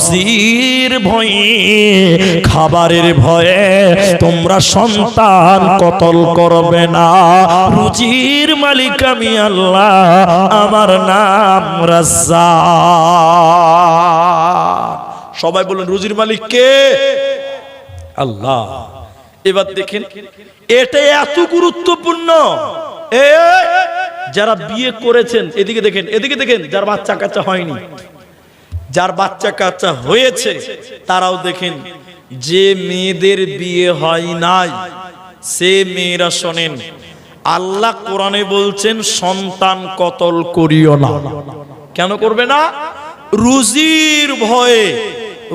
রুজির ভয়ে, খাবারের ভয়ে তোমরা সন্তান কতল করবে না? রুজির মালিক আমি আল্লাহ, আমার নাম রাজ্জাক। সবাই বলুন, রুজির মালিক কে? আল্লাহ। এবার দেখেন এটা এত গুরুত্বপূর্ণ। যারা বিয়ে করেছেন, এদিকে দেখেন এদিকে দেখেন, যার বাচ্চা কাচ্চা হয়নি। যার বাচ্চা কাচ্চা হয়েছে, তারাও দেখেন, যে মেয়েদের বিয়ে হয় নাই, সে মেয়েরা শোনেন, আল্লাহ কোরআনে বলছেন, সন্তান কতল করিও না। কেন করবে না? রুজির ভয়ে,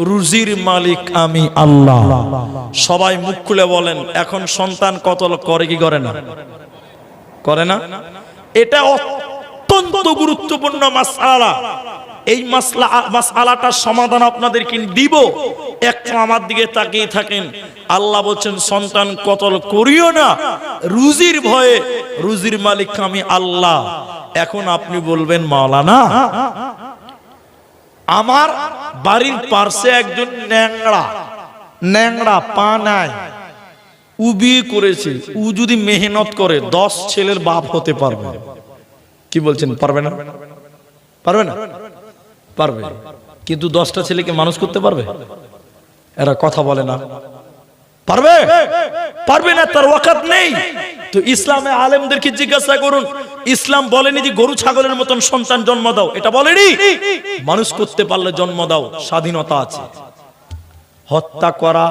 রুজির মালিক আমি আল্লাহ। সবাই মুখ খুলে বলেন, এখন সন্তান কতল করে কি করে না? করে না? এটা অত্যন্ত গুরুত্বপূর্ণ মাসআলা এই মাসলা মাসআলাটার সমাধান আপনাদেরকে দিব। একটু আমার দিকে তাকিয়ে থাকেন। আল্লাহ বলছেন, সন্তান, কতল করিও না। রুজির ভয়ে, রুজির মালিক আমি আল্লাহ। এখন আপনি বলবেন, মাওলানা, আমার বাড়ির পার্শ্বে একজন ন্যাংড়া ন্যাংড়া পা নাই উ বিয়ে করেছে। উ যদি মেহনত করে, দশ ছেলের বাপ হতে পারবে। কি বলছেন, পারবে না? পারবে না? পারবে? কিন্তু দশটা ছেলেকে মানুষ করতে পারবে? এরা কথা বলে না। পারবে? পারবে না, তার ওয়াকাত নেই। তো ইসলামে আলেমদেরকে জিজ্ঞাসা করুন, ইসলাম বলেনি যে গরু ছাগলের মতন সন্তান জন্ম দাও? এটা বলেনি? মানুষ করতে পারলে জন্ম দাও, স্বাধীনতা আছে। হত্যা করা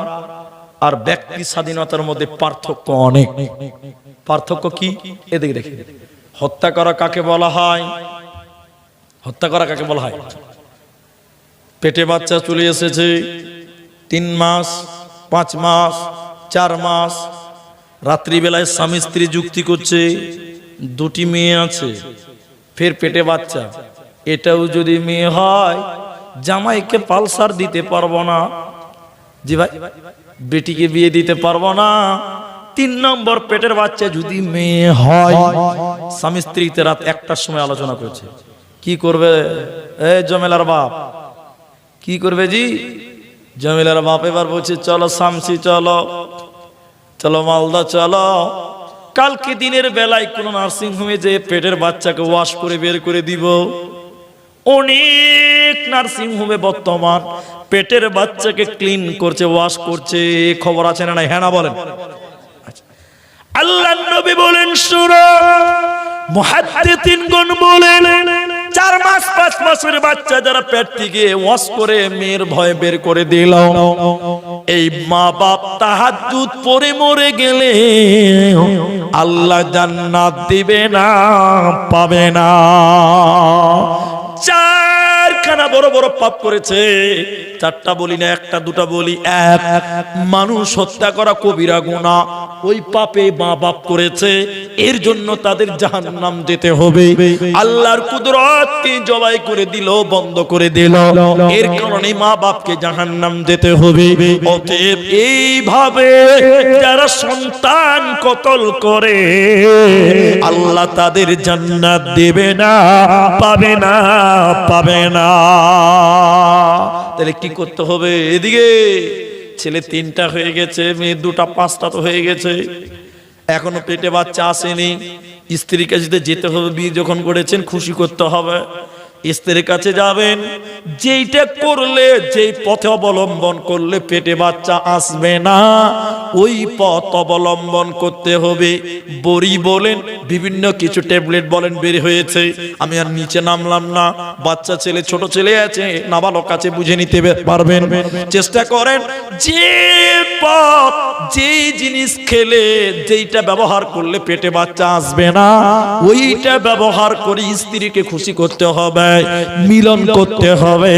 আর ব্যক্তি স্বাধীনতার মধ্যে পার্থক্য অনেক। পার্থক্য কি? এদিকে দেখে হত্যা করা কাকে বলা হয়? হত্যা করা কাকে বলা হয়? পেটে বাচ্চা চলে এসেছে। তিন মাস, পাঁচ মাস, চার মাস। রাত্রিবেলায় স্বামী স্ত্রী যুক্তি করছে, দুটি মেয়ে আছে, ফের পেটে বাচ্চা। এটাও যদি মেয়ে হয়, জামাইকে পালসার দিতে পারব না। জি ভাই, বেটিকে বিয়ে দিতে পারব না। তিন নম্বর পেটের বাচ্চা যদি মেয়ে হয়, স্বামী স্ত্রীতে রাত একটার সময় আলোচনা করছে। কি করবে? এ জমেলার বাপ কি করবে জি? জমিলার বাপ এবার বলছে, চলো শামসি, চলো। চলো মালদা, চলো। কালকে দিনের বেলায় কোন নার্সিং হোমে যে পেটের বাচ্চাকে ওয়াশ করে বের করে দিব। অনেক নার্সিং হোমে বর্তমান পেটের বাচ্চাকে ক্লিন করছে, ওয়াশ করছে। খবর আছে না হ্যাঁ না বলেন। আল্লাহ নবী বলেন, শুনো মুহাদ্দিসিন গণ বলেন চার মাস, পাঁচ মাসের বাচ্চা যারা পেট থেকে ওয়াশ করে মেয়ের ভয় বের করে দিল এই মা বাপ তাহাজ্জুদ পরে মরে গেলে আল্লাহ জান্নাত দিবে না, পাবে না। চারখানা বড় বড় পাপ করেছে, চারটা বলি না, একটা দুটা বলি, এক। মানুষ হত্যা করা কবিরা গুণা ওই পাপে মা বাপ করেছে, এর জন্য তাদের জাহান্নাম যেতে হবে। আল্লাহর কুদরতকে জবাই করে দিল, বন্ধ করে দিল। এর কারণে মা বাপকে জাহান্নাম যেতে হবে। অতএব এইভাবে যারা সন্তান কতল করে, আল্লাহ তাদের জান্নাত দেবে না, পাবে না পাবে না। তাহলে কি করতে হবে? এদিকে ছেলে তিনটা হয়ে গেছে, মেয়ে দুটা, পাঁচটা তো হয়ে গেছে। এখনও পেটে বাচ্চা আসেনি। স্ত্রীর কাছে যেতে হবে, বিয়ে যখন করেছেন, খুশি করতে হবে। স্ত্রীর কাছে যাবেন, যেইটা করলে, যেই পথে অবলম্বন করলে পেটে বাচ্চা আসবে না, ওই পথ অবলম্বন করতে হবে। বড়ি বলেন, বিভিন্ন কিছু ট্যাবলেট বলেন, বের হয়েছে। আমি আর নিচে নামলাম না। বাচ্চা ছেলে, ছোট ছেলে আছে, নাবালক কাছে বুঝে নিতে পারবেন। চেষ্টা করেন, যে পথ যে জিনিস খেলে, যেইটা ব্যবহার করলে পেটে বাচ্চা আসবে না, ওইটা ব্যবহার করে স্ত্রীকে খুশি করতে হবে। মিলন করতে হবে।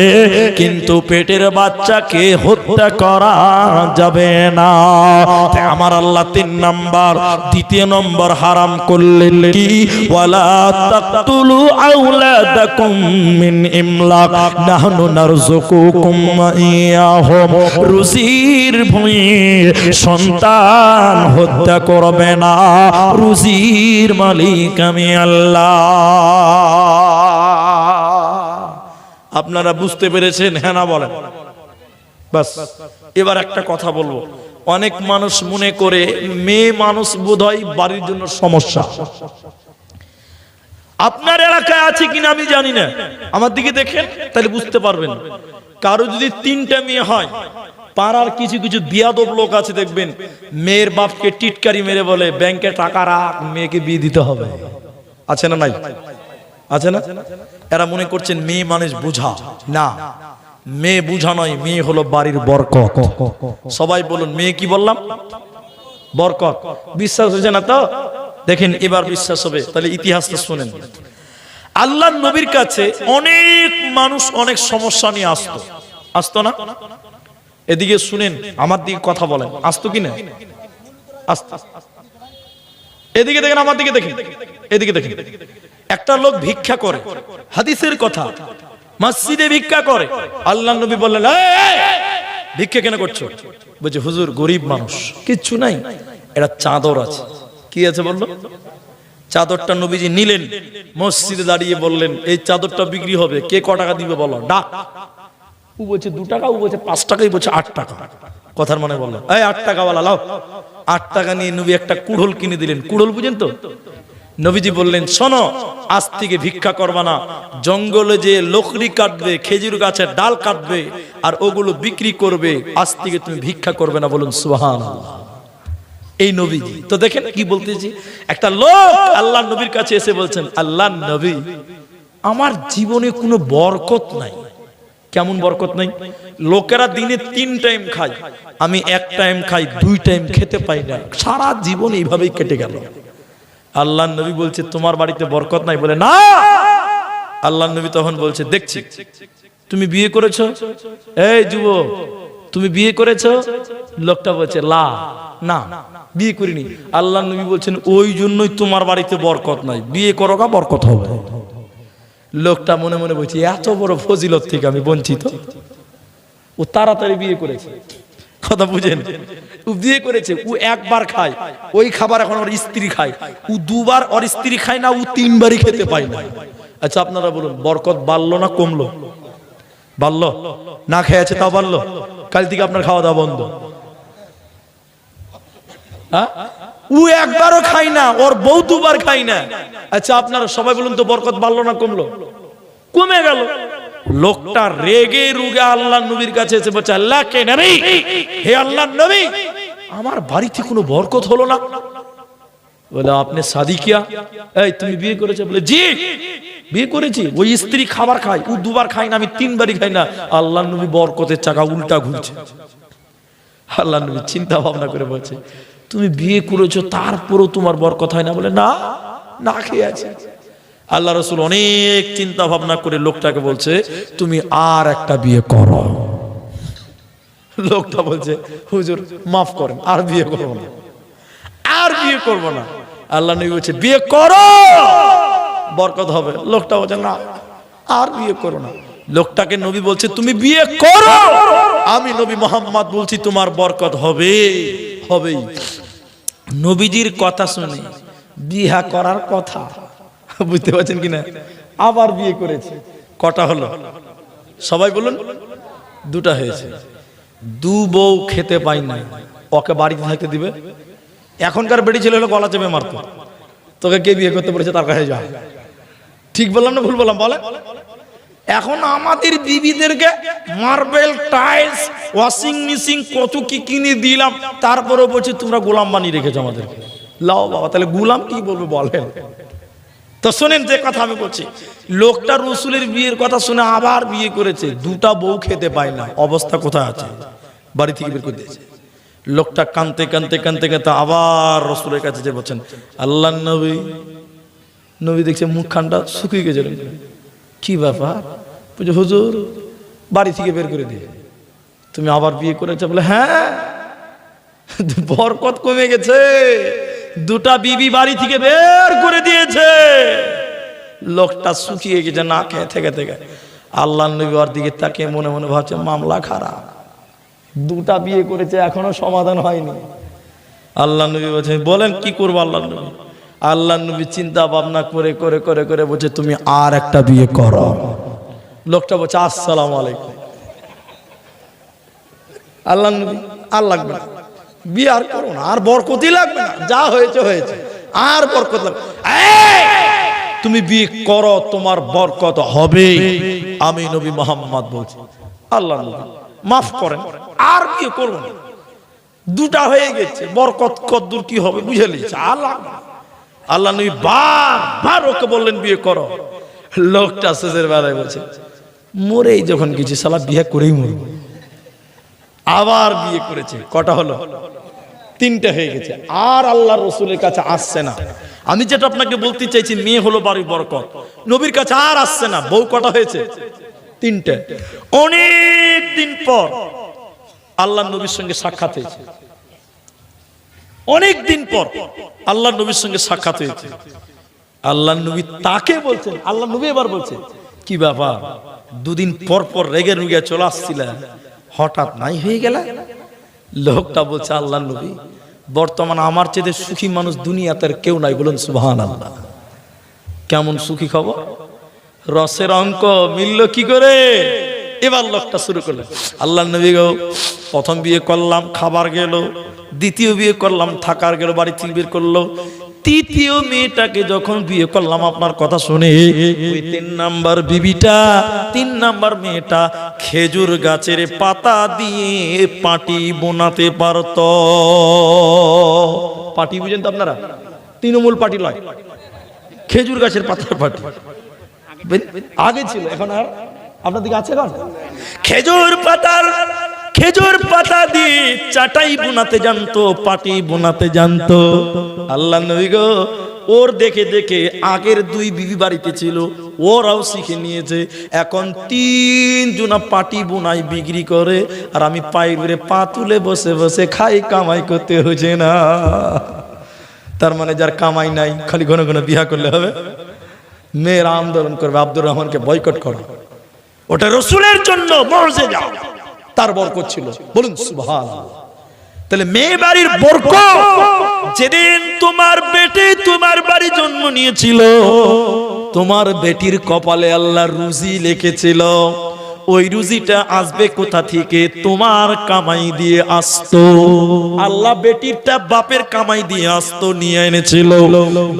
কিন্তু পেটের বাচ্চাকে হত্যা করা যাবে না। আমার আল্লাহ তিন নম্বর, দ্বিতীয় নম্বর হারাম করলেন কি? ওয়ালা সন্তান হত্যা করবে না। রুজির মালিক আমি আল্লাহ। আপনারা বুঝতে পেরেছেন? হ্যাঁ না বলেন? বাস, এবার একটা কথা বলব। অনেক মানুষ মনে করে মেয়ে মানুষ বোধহয় বাড়ির জন্য সমস্যা। আপনার এলাকায় আছে কিনা আমি জানি না। আমার দিকে দেখেন, তাহলে বুঝতে পারবেন। কারও যদি তিনটা মেয়ে হয়, পাড়ার কিছু কিছু বিয়াদব লোক আছে দেখবেন, মেয়ের বাপকে টিটকারি মেরে বলে, ব্যাংকে টাকা রাখ, মেয়েকে বিয়ে দিতে হবে। আছে না নাই? আছে না? এরা মনে করছেন মেয়ে মানুষ বুঝা। না, মেয়ে বুঝা নয়, মেয়ে হলো বাড়ির বরকত। সবাই বলুন, মেয়ে কি বললাম? বরকত। বিশ্বাস হয়েছে না তো? দেখেন, এবার বিশ্বাস হবে। তাহলে ইতিহাসটা শুনেন। আল্লাহ নবীর কাছে অনেক মানুষ অনেক সমস্যা নিয়ে আসতো। আসতো না? এদিকে শুনেন, আমার দিকে কথা বলেন। আসতো কি না? আসতো। এদিকে দেখেন আমার দিকে দেখেন। এদিকে দেখেন। একটা লোক ভিক্ষা করে হাদিসের কথা মসজিদে ভিক্ষা করে। আল্লাহ নবী বললেন "এই, এই, ভিক্ষা কেন করছ? বলছে হুজুর গরিব মানুষ কিচ্ছু নাই এটা চাদর আছে। কি আছে বলল? চাদরটা নবীজি নিলেন মসজিদে দাঁড়িয়ে বললেন এই চাদরটা বিক্রি হবে কে ক টাকা দিবে বলো? ডাক। ও বলছে, দু টাকা, ও বলছে, পাঁচ টাকাই বলছে, আট টাকা। কথার মনে বললেন এই আট টাকা বলা লাও। আট টাকা নিয়ে নবী একটা কুড়োল কিনে দিলেন। কুড়োল বুঝেন তো? নবীজি বললেন, শোনো, আজ থেকে ভিক্ষা করবা না। জঙ্গলে যে লোকরি কাটবে, খেজুর গাছের ডাল কাটবে, আর ওগুলো বিক্রি করবে, আজ থেকে তুমি ভিক্ষা করবে না। বলুন সুহান এই নবীজি তো দেখেন কি বলতেছি? একটা লোক আল্লাহ নবীর কাছে এসে বলছেন আল্লাহ নবী, আমার জীবনে কোনো বরকত নাই। কেমন বরকত নাই? লোকেরা দিনে তিন টাইম খায়। আমি এক টাইম খাই, দুই টাইম খেতে পাই না। সারা জীবন এইভাবেই কেটে গেল। আল্লাহ নবী বলছে, তোমার বাড়িতে বরকত নাই? বলে, না! আল্লাহ নবী তখন বলছে, দেখছি। তুমি বিয়ে করেছ? এই যুব তুমি বিয়ে করেছ? লোকটা বলছে, লা, না, বিয়ে করিনি। আল্লাহ নবী বলছেন, ওই জন্যই তোমার বাড়িতে বরকত নাই। বিয়ে করো বরকত হবে। লোকটা মনে মনে বলছে, এত বড় ফজিলত থেকে আমি বঞ্চিত? ও তাড়াতাড়ি বিয়ে করেছে। কথা বুঝেন? ও বিয়ে করেছে, ও একবার খায়, ওই খাবার এখন ওর স্ত্রী খায়। ও দুবার ওর স্ত্রী খায় না, ও তিনবারই খেতে পায় না। আচ্ছা আপনারা বলুন, বরকত বাড়লো না কমলো? বাড়লো? না খেয়ে আছে, তাও বাড়লো? কাল থেকে আপনার খাওয়া দাওয়া বন্ধ। হ্যাঁ? ও একবারও খাই না, ওর বউ দুবার খাই না। আচ্ছা আপনারা সবাই বলুন তো, বরকত বাড়লো না কমলো? কমে গেল। লোকটা রেগে রুগে আল্লাহ নবীর কাছে এসে বলছে, আল্লাহ কে নবী? হে আল্লাহ নবী, আমার বাড়িতে কোনো বরকত হলো না? বলে, আপনি শাদি কিয়া এই, তুমি বিয়ে করেছ? বলে, জি, বিয়ে করেছি। ওই স্ত্রী খাবার খায়, ও দুবার খায় না, আমি তিনবারই খাই না। আল্লাহ নবী বরকতের চাকা উল্টা ঘুরছে। আল্লাহ নবী চিন্তা ভাবনা করে বলছে, তুমি বিয়ে করেছ, তারপরও তোমার বরকত হয় না? বলে, না না খেয়ে আছে। আল্লাহ রসুল অনেক চিন্তা ভাবনা করে লোকটাকে বলছে, তুমি আর একটা বিয়ে করো। লোকটা বলছে, হুজুর, মাফ করেন, আর বিয়ে করব না। আর বিয়ে করব না? আল্লাহ নবী বলছে, বিয়ে করো! বরকত হবে। লোকটা বলছে, না, আর বিয়ে করো না। লোকটাকে নবী বলছে, তুমি বিয়ে করো! আমি নবী মোহাম্মদ বলছি, তোমার বরকত হবে, হবেই। নবীজির কথা শুনে বিহা করার কথা বুঝতে পারছেন কিনা? আবার বিয়ে করেছে। কটা হলো? সবাই বলুন। দুটা হয়েছে। দু বউ খেতে পাই নাই। ওকে বাড়িতে থাকতে দিবে। এখনকার বেটি ছেলে হলো গলা চেপে মারতো। তোকে কে বিয়ে করতে বলেছে? তার কাছে যা। ঠিক বললাম না ভুল বললাম? বলে এখন আমাদের বিবিদেরকে মার্বেল টাইলস, ওয়াশিং মেশিন কত কি কিনে দিলাম। তারপরে বলছে, তোমরা গোলাম বানিয়ে রেখেছো আমাদেরকে। লাও বাবা, তাহলে গোলাম কি বলবে বলেন? তো শোনেন যে কথা আমি বলছি, লোকটা রসুলের বিয়ের কথা শুনে আবার বিয়ে করেছে, দুটা বউ খেতে পায় না, অবস্থা কোথায় আছে? বাড়ি থেকে বের করে দিয়েছে। লোকটা কানতে কানতে কানতে কানতে আবার রসুলের কাছে যে বলছেন, আল্লাহ নবী নবী দেখছে মুখখানটা শুকিয়ে গেছে। কি ব্যাপার? বলছে, হুজুর, বাড়ি থেকে বের করে দিয়ে তুমি আবার বিয়ে করেছ? বলে হ্যাঁ। বরকত কমে গেছে। দুটা বিবি বাড়ি থেকে বের করে দিয়েছে। লোকটা শুকিয়ে গেছে, না খেয়ে থেকে থেকে। আল্লাহ নবী ওর দিকে তাকে মনে মনে ভাবছে, মামলা খারাপ। দুটা বিয়ে করেছে, এখনও সমাধান হয়নি। আল্লাহ নবী বলছে, বলেন কি করব আল্লাহ নবী? আল্লাহ নবী চিন্তা ভাবনা করে করে করে করে বলছে, তুমি আর একটা বিয়ে করো। লোকটা বলছে, আসসালাম আলাইকুম। আল্লাহ নবী না। বিয়ে আর করো না, আর বরকতি লাগবে না, যা হয়েছে হয়েছে, আর বরকত লাগবে তুমি বিয়ে করো, তোমার বরকত হবে। আমি নবী মোহাম্মদ বলছি, আল্লাহ মাফ করেন, আর বিয়ে করব না। দুটা হয়ে গেছে, বরকত কদ্দুর কি হবে বুঝে লিছে আর লাগবে না। আল্লাহ নবী বার বার ওকে বললেন, বিয়ে করো। লোকটা শেষের বেলায় বলছে, মরেই যখন গেছি সালা বিয়ে করেই মরবো। আবার বিয়ে করেছে। কটা হলো? তিনটা হয়ে গেছে। আর আল্লাহ রসুলের কাছে আসছে না। আমি যেটা আপনাকে বলতে চাইছি, মেয়ে হলো বাড়ি বরকত। নবীর কাছে আর আসছে না। বউ কটা হয়েছে? তিনটে। অনেক দিন পর আল্লাহ নবীর সঙ্গে সাক্ষাৎ হয়েছে। অনেক দিন পর আল্লাহ নবীর সঙ্গে সাক্ষাৎ হয়েছে। আল্লাহ নবী তাকে বলছেন, আল্লাহ নবী এবার বলছে কি বাবা, দুদিন পর পর রেগে রুগে চলে আসছিলেন। হঠাৎ নাই হয়ে গেল? লোকটা বলছে, আল্লাহ নবী, বর্তমান আমার চেয়ে সুখী মানুষ দুনিয়াতে কেউ নাই। বলুন সুবহান আল্লাহ কেমন সুখী খবর? রসের অঙ্ক মিলল কি করে? এবার লোকটা শুরু করল, আল্লাহ নবী গো, প্রথম বিয়ে করলাম, খাবার গেল, দ্বিতীয় বিয়ে করলাম, থাকার গেল, বাড়ি থেকে বের করল তৃতীয় মেয়েটাকে যখন বিয়ে করলাম আপনার কথা শুনে ওই তিন নাম্বার বিবিটা তিন নাম্বার মেয়েটা খেজুর গাছের পাতা দিয়ে পাটি বোনাতে পারত। পাটি বুঝেন তো আপনারা? তৃণমূল পাটি লয়। খেজুর গাছের পাতার পাটি। আগে ছিল এখন আর আপনার দিকে আছে এখন? খেজুর পাতার খেজুর পাতা দিয়ে চাটাই বোনাতে জানতো, পাটি বোনাতে জানতো। আল্লাহ নবী গো, ওর দেখে দেখে আগের দুই বিবি বাড়িতে ছিল, ওরাও শিখে নিয়েছে, এখন তিন জনা পাটি বোনাই বিক্রি করে, আর আমি পাইরে পা তুলে বসে বসে খাই, কামাই করতে হয়েছে না। তার মানে যার কামাই নাই, খালি ঘন ঘন বিয়া করলে হবে। মেয়েরা আন্দোলন করবে, আব্দুর রহমানকে বয়কট করো। ওটা রসুলের জন্য মরজে যাও তার বরকত ছিল। বলুন সুভান তাহলে মেয়ে বাড়ির বরক যেদিন তোমার বেটি তোমার বাড়ি জন্ম নিয়েছিল, তোমার বেটির কপালে আল্লাহ রুজি লিখেছিল। ওই রুজিটা আসবে কোথা থেকে? তোমার কামাই দিয়ে আসতো। আল্লাহ বেটিরটা বাপের কামাই দিয়ে আসতো, নিয়ে এনেছিল।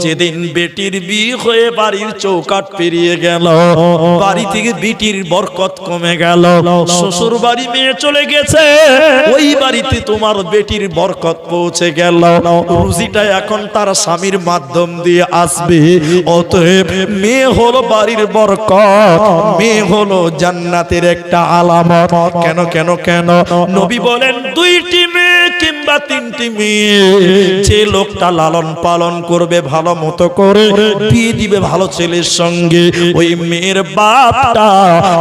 যেদিন বেটির বিয়ে হয়ে বাড়ির চৌকাট পেরিয়ে গেল, বাড়ি থেকে বেটির বরকত কমে গেল। শ্বশুর বাড়ি মেয়ে চলে গেছে, ওই বাড়িতে তোমার বেটির বরকত পৌঁছে গেল। রুজিটা এখন তার স্বামীর মাধ্যম দিয়ে আসবে। অতএব মেয়ে হলো বাড়ির বরকত, মেয়ে হলো জান্নাতের একটা আলামত। কেন কেন কেন? নবী বলেন, দুইটি মেয়ে কিংবা তিনটি মেয়ে, যে লোকটা লালন পালন করবে ভালো মতো করে, বিয়ে দিবে ভালো ছেলের সঙ্গে, ওই মেয়ের বাপটা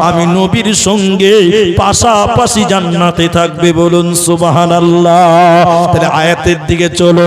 আমি নবীর সঙ্গে পাশাপাশি জান্নাতে থাকবে বলুন সুবহানাল্লাহ। তাহলে আয়াতের দিকে চলো